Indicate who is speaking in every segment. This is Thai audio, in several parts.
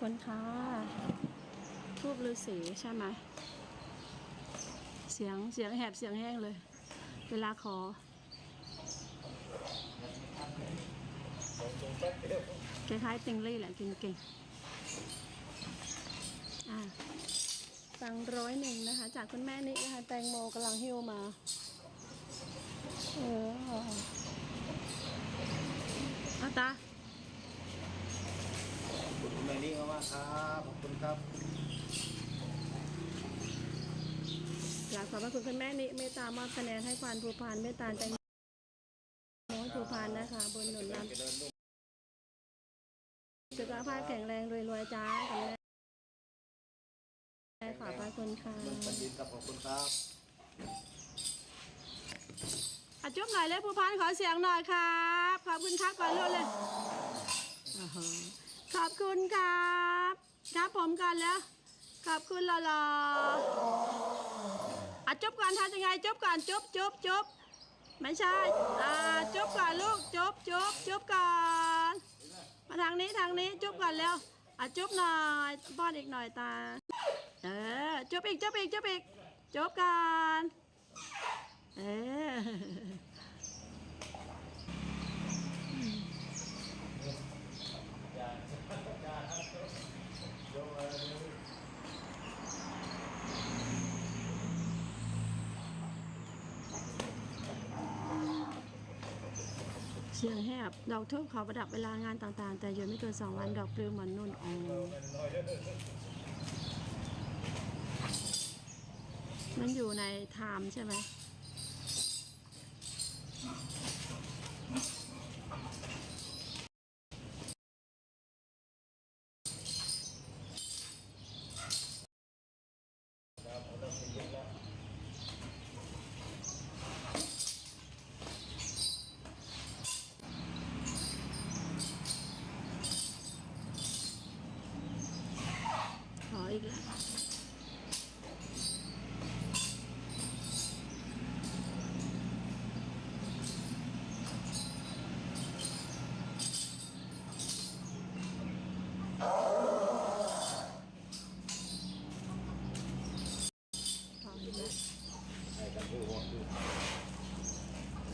Speaker 1: คุณค่ะทูบฤาษีใช่ไหมเสียงเสียงแหบเสียงแห้งเลย เวลาขอคล้ายๆติงลี่แหละกินเก่งฟังร้อยหนึ่งนะคะ จากคุณแม่นี่นะคะแตงโมกำลังหิ้วมา เอออาตา
Speaker 2: ขอบคุณแม่ นี่มากๆครับขอบคุณครับ
Speaker 1: อยากขอบพระคุณคุณแม่นิเมตตามอบคะแนนให้ควานภูพานเมตตาแตงโมให้ภูพานนะคะ บนหนุนนำ
Speaker 2: เจริญรุ่ง
Speaker 1: สุขภาพแข็งแรงรวยๆจ้าคุณแม่ขอบพระคุณค่ะ
Speaker 2: เมืองปันดินครับขอบคุณครับ
Speaker 1: อะจุ๊บหน่อยเลยภูพานขอเสียงหน่อยครับ ขอบคุณครับก่อนเร็วเลยโอ้โหขอบคุณครับ ครับผมก่อนแล้วขอบคุณหล่อๆอะจบก่อนทำยังไงจบก่อนจบจบจบไม่ใช่อ่าจบก่อนลูกจบจบจบก่อนมาทางนี้ทางนี้จบก่อนเร็วอะจบหน่อยป้อนอีกหน่อยตาเออจบอีกจบอีกจบอีกจบกันเออ เสียงแหบดอกทูบขอประดับเวลางานต่างๆ แต่อยู่ไม่เกินสองวันดอกปลิวเหมือนนุ่นอ๋อมันอยู่ในไทม์ใช่ไหมขออีกแล้ว ขออีกแล้ว
Speaker 2: ให้กันดูว่าดู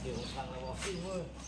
Speaker 2: เดี๋ยว ท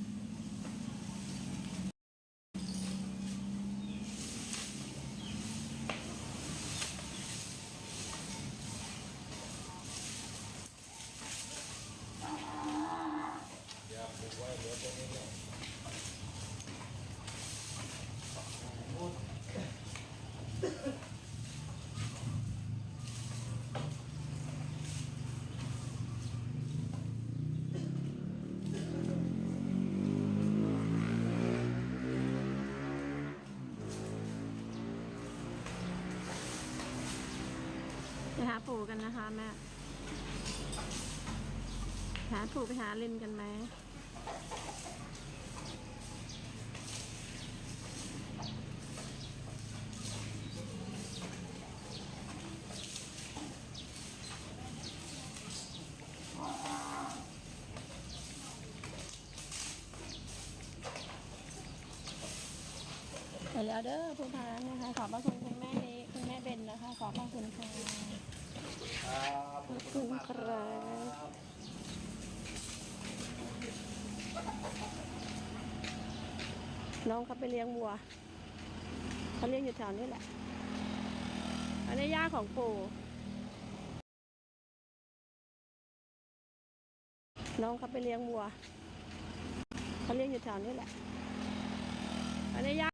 Speaker 2: หาปู่กัน
Speaker 1: นะคะแม่ หาปู่ไปหาลินกันไหมไปแล้วเด้อผู้พานนะคะ ขอบพระคุณคุณแม่นี้คุณแม่เบนนะคะ ขอบพระคุณค่ะ
Speaker 2: ขอบคุณครับ
Speaker 1: น้องเขาไปเลี้ยงวัวเขาเลี้ยงอยู่แถวนี้แหละ อันนี้ย่าของปู่น้องเขาไปเลี้ยงวัวเขาเลี้ยงอยู่แถวนี้แหละ อันนี้ย่า